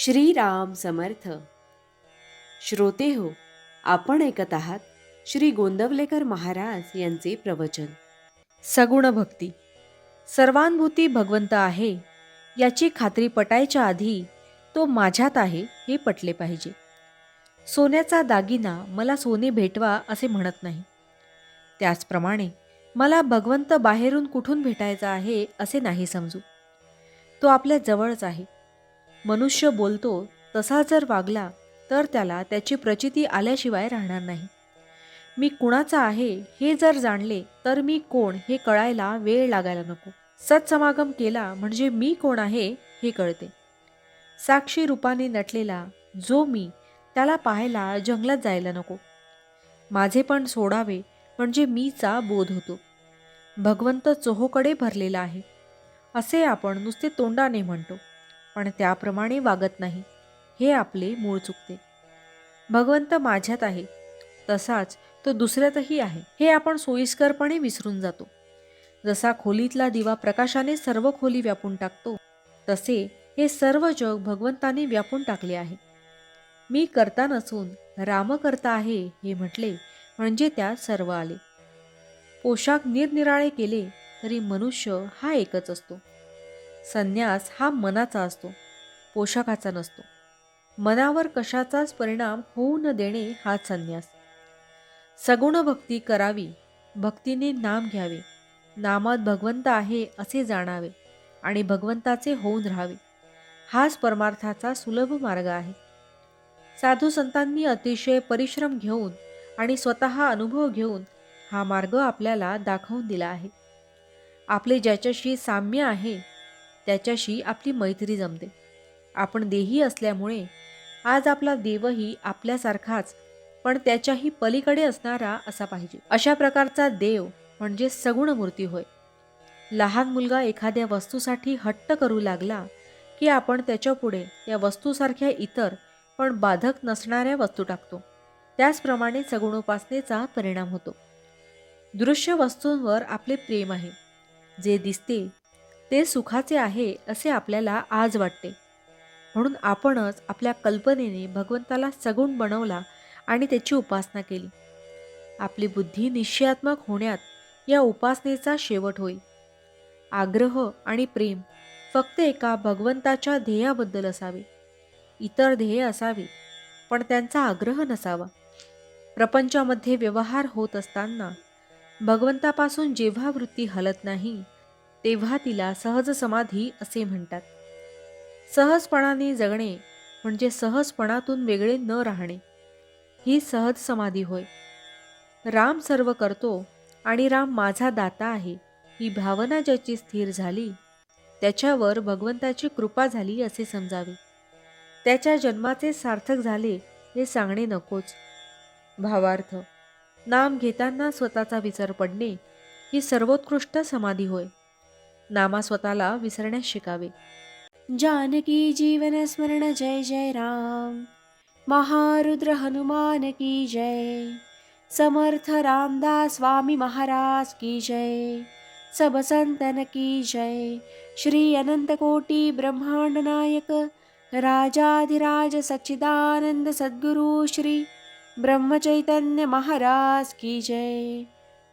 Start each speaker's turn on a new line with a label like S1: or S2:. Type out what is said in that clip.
S1: श्रीराम समर्थ. श्रोते हो आपण ऐकत आहात श्री गोंदवलेकर महाराज यांचे प्रवचन.
S2: सगुण भक्ती. सर्वानुभूती भगवंत आहे याची खात्री पटायच्या आधी तो माझ्यात आहे हे पटले पाहिजे. सोन्याचा दागिना मला सोने भेटवा असे म्हणत नाही. त्याचप्रमाणे मला भगवंत बाहेरून कुठून भेटायचा आहे असे नाही समजू. तो आपल्या जवळच आहे. मनुष्य बोलतो तसा जर वागला तर त्याला त्याची प्रचिती आल्याशिवाय राहणार नाही. मी कुणाचा आहे हे जर जाणले तर मी कोण हे कळायला वेळ लागायला नको. सत्समागम केला म्हणजे मी कोण आहे हे कळते. साक्षी रूपाने नटलेला जो मी त्याला पाहायला जंगलात जायला नको. माझे पण सोडावे म्हणजे मीचा बोध होतो. भगवंत चोहोकडे भरलेला आहे. असे आपण नुसते तोंडाने म्हणतो. पण त्याप्रमाणे वागत नाही. हे आपले मूळ चुकते. भगवंत माझ्यात आहे. तसाच तो दुसऱ्यातही आहे. हे आपण सोयीस्करपणे विसरून जातो. जसा खोलीतला दिवा प्रकाशाने सर्व खोली व्यापून टाकतो तसे हे सर्व जग भगवंताने व्यापून टाकले आहे. मी करता नसून राम करता आहे हे म्हटले म्हणजे त्यात सर्व आले. पोशाख निरनिराळे केले तरी मनुष्य हा एकच असतो. संन्यास हा मनाचा असतो पोशाखाचा नसतो. मनावर कशाचाच परिणाम होऊ न देणे हा संन्यास. सगुण भक्ती करावी भक्तीने नाम घ्यावे नामात भगवंत आहे असे जाणावे आणि भगवंताचे होऊन राहावे हाच परमार्थाचा सुलभ मार्ग आहे. साधू संतांनी अतिशय परिश्रम घेऊन आणि स्वतः अनुभव घेऊन हा मार्ग आपल्याला दाखवून दिला आहे. आपले ज्याच्याशी साम्य आहे त्याच्याशी आपली मैत्री जमते. आपण देही असल्यामुळे आज आपला देवही आपल्यासारखाच पण त्याच्याही पलीकडे असणारा असा पाहिजे. अशा प्रकारचा देव म्हणजे सगुण मूर्ती होय. लहान मुलगा एखाद्या वस्तूसाठी हट्ट करू लागला की आपण त्याच्यापुढे त्या वस्तूसारख्या इतर पण बाधक नसणाऱ्या वस्तू टाकतो. त्याचप्रमाणे सगुणोपासनेचा परिणाम होतो. दृश्य वस्तूंवर आपले प्रेम आहे. जे दिसते ते सुखाचे आहे असे आपल्याला आज वाटते. म्हणून आपणच आपल्या कल्पनेने भगवंताला सगुण बनवला आणि त्याची उपासना केली. आपली बुद्धी निश्चयात्मक होण्यात या उपासनेचा शेवट होईल आग्रह आणि प्रेम फक्त एका भगवंताच्या ध्येयाबद्दल असावे. इतर ध्येय असावी पण त्यांचा आग्रह नसावा. प्रपंचामध्ये व्यवहार होत असताना भगवंतापासून जेव्हा वृत्ती हलत नाही तेव्हा तिला सहज समाधी असे म्हणतात. सहजपणाने जगणे म्हणजे सहजपणातून वेगळे न राहणे. ही सहज समाधी होय. राम सर्व करतो आणि राम माझा दाता आहे. ही भावना ज्याची स्थिर झाली त्याच्यावर भगवंताची कृपा झाली असे समजावे. त्याच्या जन्माचे सार्थक झाले हे सांगणे नकोच. भावार्थ नाम घेताना स्वतःचा विसर पडणे ही सर्वोत्कृष्ट समाधी होय. नामा स्वतःला विसरण्यास शिकावे.
S1: जानकी जीवन स्मरण जय जय राम. महारुद्र हनुमान की जय. समर्थ रामदास स्वामी महाराज की जय. सब संतन की जय. श्री अनंत कोटी ब्रह्मांड नायक. राजाधिराज सच्चिदानंद सद्गुरु श्री ब्रह्मचैतन्य महाराज की जय.